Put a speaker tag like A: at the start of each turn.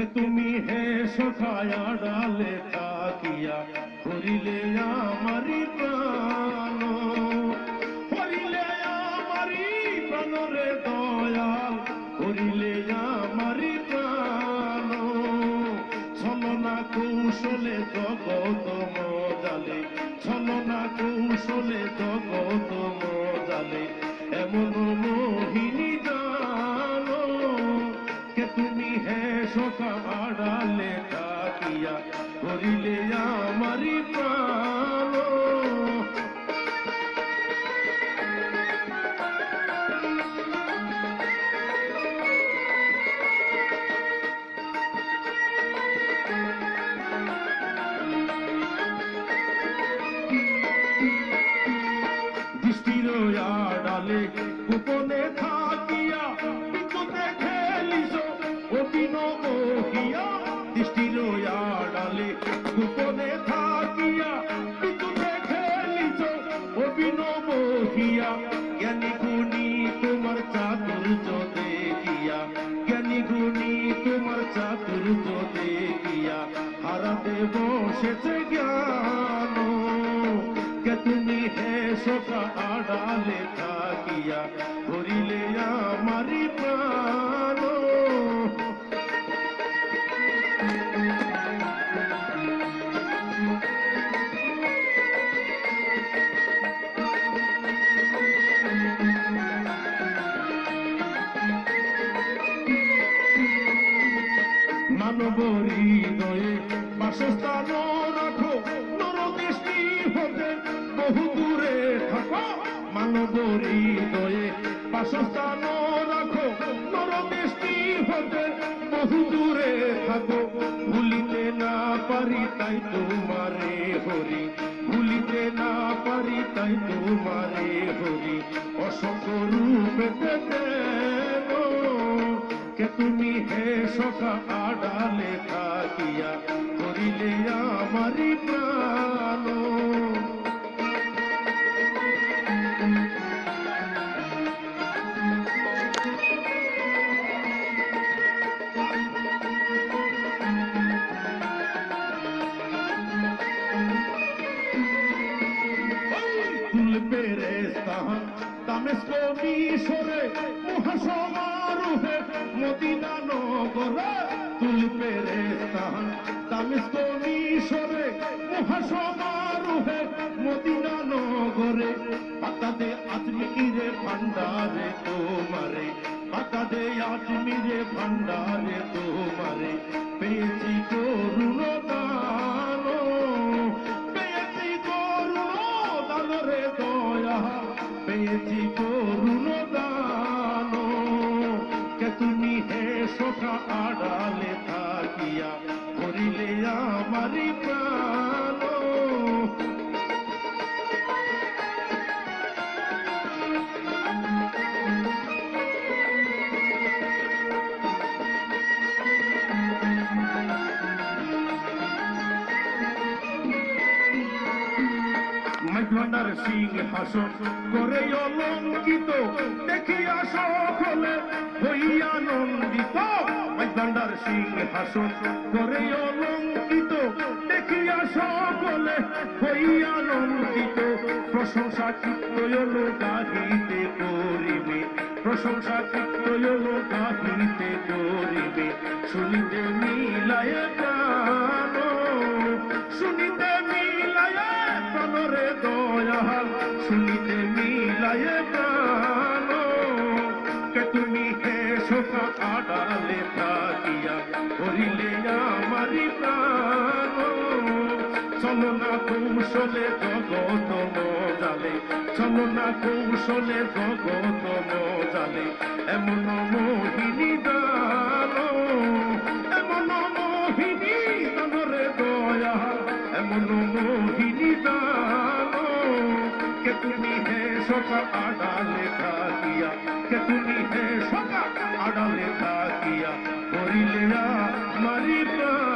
A: কে তুমি হে সখায়া ডালে থাকিয়া করিলে আমারি প্রাণ। করিলে আমারি প্রাণ রে দয়াল, করিলে আমারি প্রাণ। ছলনা কৌশলে জগত মজালে, ছলনা কৌশলে জগত মজালে, এমন মোহিনী করিলে আমারি প্রাণ। আড়ালে গোপনে থাকিয়া হারাতে বসেছে জ্ঞান কে তুমি হে সখা আড়ালে থাকিয়া করিলে আমারি প্রাণ মানব হৃদয়ে বাসস্থান রাখো নরদৃষ্টি হতে বহু দূরে থাকো মানব হৃদয়ে বাসস্থান রাখো নরদৃষ্টি হতে বহু দূরে থাকো ভুলিতে না পারি তাই তোমারে হরি ভুলিতে না পারি তাই তোমারে হরি অসংখ্য রূপে কে তুমি হে সখা আড়ালে থাকিয়া করিলে আমারি প্রাণ দামেস্ক মিশরে মহাসমারোহে মদিনা নগরে তুল পেরেস্তান দামেস্ক মিশরে মহাসমারোহে মদিনা নগরে পাতা দে আজমিরে ভান্ডারে তোমারে পাতা দে আজমিরে ভান্ডারে তোমারে। পেয়েছি করুণ সখা আড়ালে থাকিয়া করিলে আমারি প্রাণ। মাইভান্ডার সিং হাসন। করে অলঙ্কিত দেখিয়া সকলে হইয়া নন্দিত মাইভান্ডার সিং হাসন। করে অলঙ্কিত দেখিয়া সকলে হইয়া নন্দিত, প্রশংসা চিত্তয়ল গাহিতে করিবে। প্রশংসা চিত্তয়ল গাহিতে করিবে। শুনিতে মিলায় প্রাণ। থাকিয়া করিলে আমারি প্রাণ। চলো না কৌশলে জগত মজালে চলো না কৌশলে জগত মজালে, এমন মোহিনী দান। এমন মোহিনী দানরে দয়া, এমন মোহিনী দান। কে তুমি হে সখা আড়ালে থাকিয়া, কে তুমি হে মরিলে না মারিতা